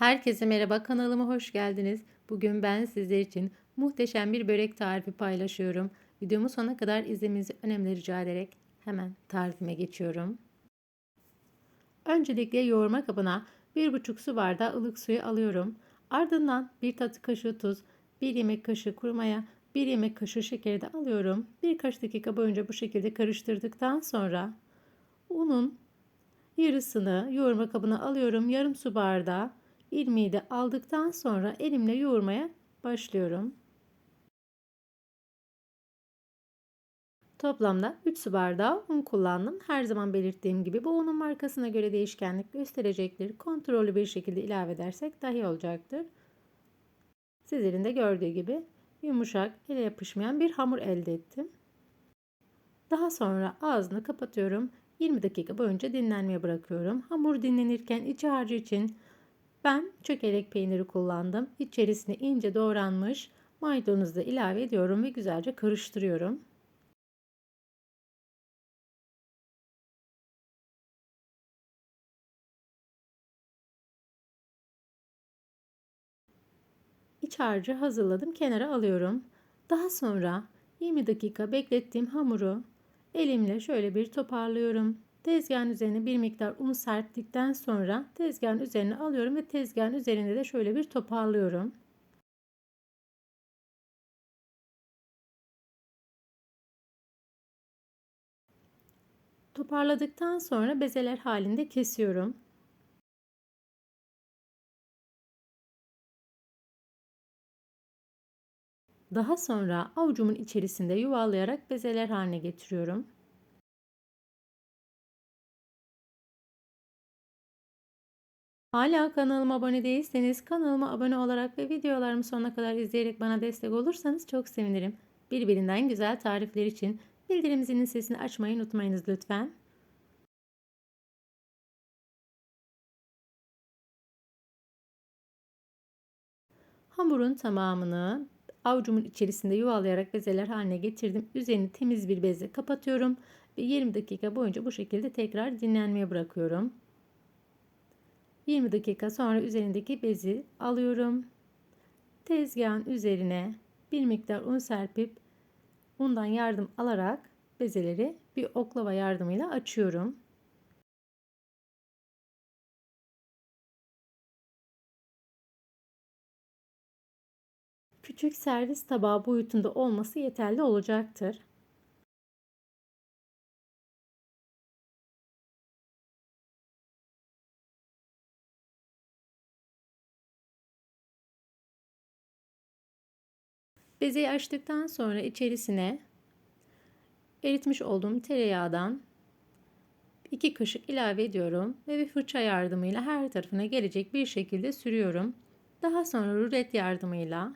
Herkese merhaba kanalıma hoş geldiniz. Bugün ben sizler için muhteşem bir börek tarifi paylaşıyorum. Videomu sona kadar izlemenizi önemli rica ederek hemen tarifime geçiyorum. Öncelikle yoğurma kabına 1,5 su bardağı ılık suyu alıyorum. Ardından 1 tatlı kaşığı tuz, 1 yemek kaşığı kuru maya, 1 yemek kaşığı şekeri de alıyorum. Birkaç dakika boyunca bu şekilde karıştırdıktan sonra unun yarısını yoğurma kabına alıyorum. Yarım su bardağı ilmeği de aldıktan sonra elimle yoğurmaya başlıyorum. Toplamda 3 su bardağı un kullandım. Her zaman belirttiğim gibi bu unun markasına göre değişkenlik gösterecektir. Kontrollü bir şekilde ilave edersek dahi olacaktır. Sizlerin de gördüğü gibi yumuşak, ele yapışmayan bir hamur elde ettim. Daha sonra ağzını kapatıyorum. 20 dakika boyunca dinlenmeye bırakıyorum. Hamur dinlenirken iç harcı için ben çökelek peyniri kullandım. İçerisine ince doğranmış maydanozu da ilave ediyorum ve güzelce karıştırıyorum. İç harcı hazırladım. Kenara alıyorum. Daha sonra 20 dakika beklettiğim hamuru elimle şöyle bir toparlıyorum. Tezgahın üzerine bir miktar un serptikten sonra tezgahın üzerine alıyorum ve tezgahın üzerinde de şöyle bir toparlıyorum. Toparladıktan sonra bezeler halinde kesiyorum. Daha sonra avucumun içerisinde yuvarlayarak bezeler haline getiriyorum. Hala kanalıma abone değilseniz kanalıma abone olarak ve videolarımı sonuna kadar izleyerek bana destek olursanız çok sevinirim. Birbirinden güzel tarifler için bildirim zilinin sesini açmayı unutmayınız lütfen. Hamurun tamamını avucumun içerisinde yuvalayarak bezeler haline getirdim. Üzerini temiz bir bezle kapatıyorum ve 20 dakika boyunca bu şekilde tekrar dinlenmeye bırakıyorum. 20 dakika sonra üzerindeki bezi alıyorum. Tezgahın üzerine bir miktar un serpip undan yardım alarak bezeleri bir oklava yardımıyla açıyorum. Küçük servis tabağı boyutunda olması yeterli olacaktır. Bezeyi açtıktan sonra içerisine eritmiş olduğum tereyağından 2 kaşık ilave ediyorum ve bir fırça yardımıyla her tarafına gelecek bir şekilde sürüyorum. Daha sonra rulet yardımıyla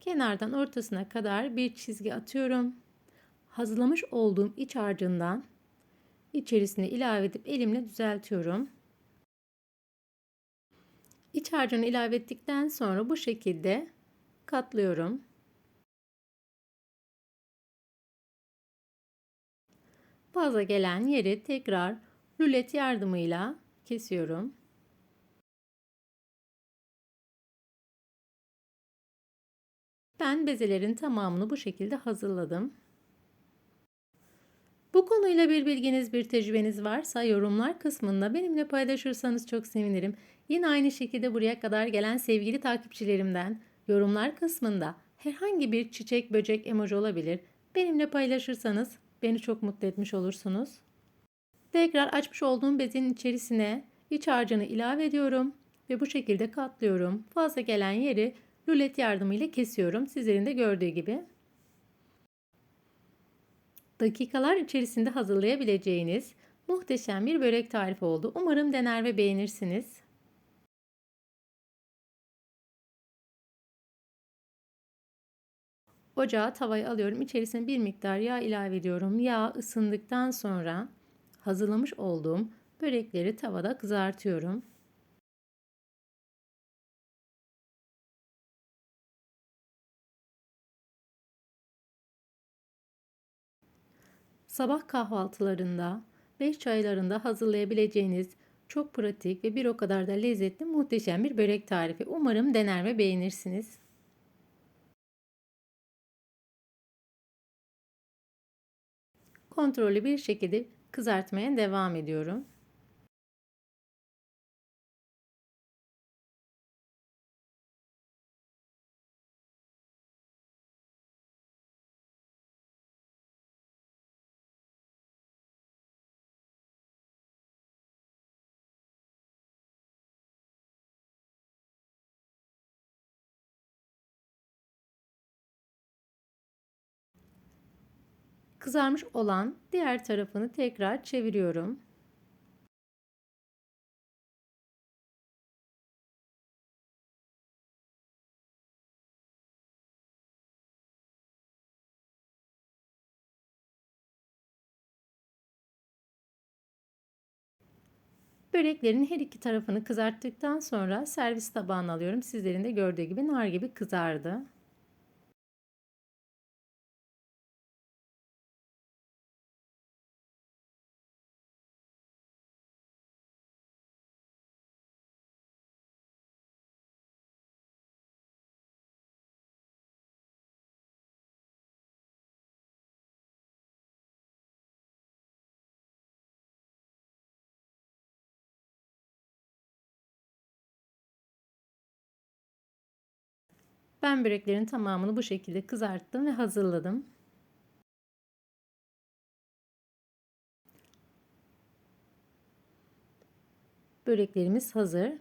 kenardan ortasına kadar bir çizgi atıyorum. Hazırlamış olduğum iç harcından içerisine ilave edip elimle düzeltiyorum. İç harcını ilave ettikten sonra bu şekilde katlıyorum. Fazla gelen yeri tekrar rulet yardımıyla kesiyorum. Ben bezelerin tamamını bu şekilde hazırladım. Bu konuyla bir bilginiz, bir tecrübeniz varsa yorumlar kısmında benimle paylaşırsanız çok sevinirim. Yine aynı şekilde buraya kadar gelen sevgili takipçilerimden yorumlar kısmında herhangi bir çiçek, böcek emoji olabilir. Benimle paylaşırsanız Beni çok mutlu etmiş olursunuz. Tekrar açmış olduğum bezin içerisine iç harcını ilave ediyorum ve bu şekilde katlıyorum. Fazla gelen yeri rulet yardımıyla kesiyorum. Sizlerin de gördüğü gibi. Dakikalar içerisinde hazırlayabileceğiniz muhteşem bir börek tarifi oldu. Umarım dener ve beğenirsiniz. Ocağa tavayı alıyorum. İçerisine bir miktar yağ ilave ediyorum. Yağ ısındıktan sonra hazırlamış olduğum börekleri tavada kızartıyorum. Sabah kahvaltılarında, 5 çaylarında hazırlayabileceğiniz Çok pratik ve bir o kadar da lezzetli muhteşem bir börek tarifi. Umarım dener ve beğenirsiniz. Kontrollü bir şekilde kızartmaya devam ediyorum. Kızarmış olan diğer tarafını tekrar çeviriyorum. Böreklerin her iki tarafını kızarttıktan sonra servis tabağına alıyorum. Sizlerin de gördüğü gibi nar gibi kızardı. Ben böreklerin tamamını bu şekilde kızarttım ve hazırladım. Böreklerimiz hazır.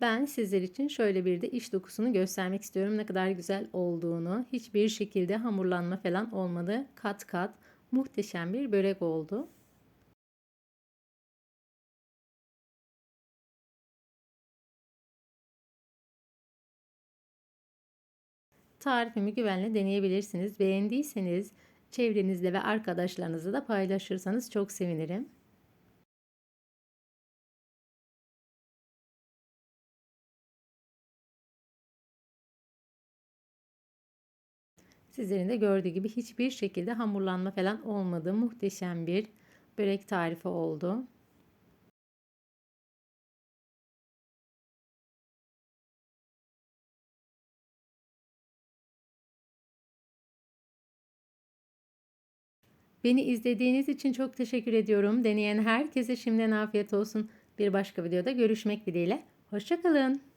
Ben sizler için şöyle bir de iç dokusunu göstermek istiyorum. Ne kadar güzel olduğunu. Hiçbir şekilde hamurlanma falan olmadı. Kat kat muhteşem bir börek oldu. Tarifimi güvenle deneyebilirsiniz. Beğendiyseniz çevrenizle ve arkadaşlarınızla da paylaşırsanız çok sevinirim. Sizlerin de gördüğü gibi hiçbir şekilde hamurlanma falan olmadı. Muhteşem bir börek tarifi oldu. Beni izlediğiniz için çok teşekkür ediyorum. Deneyen herkese şimdiden afiyet olsun. Bir başka videoda görüşmek dileğiyle. Hoşçakalın.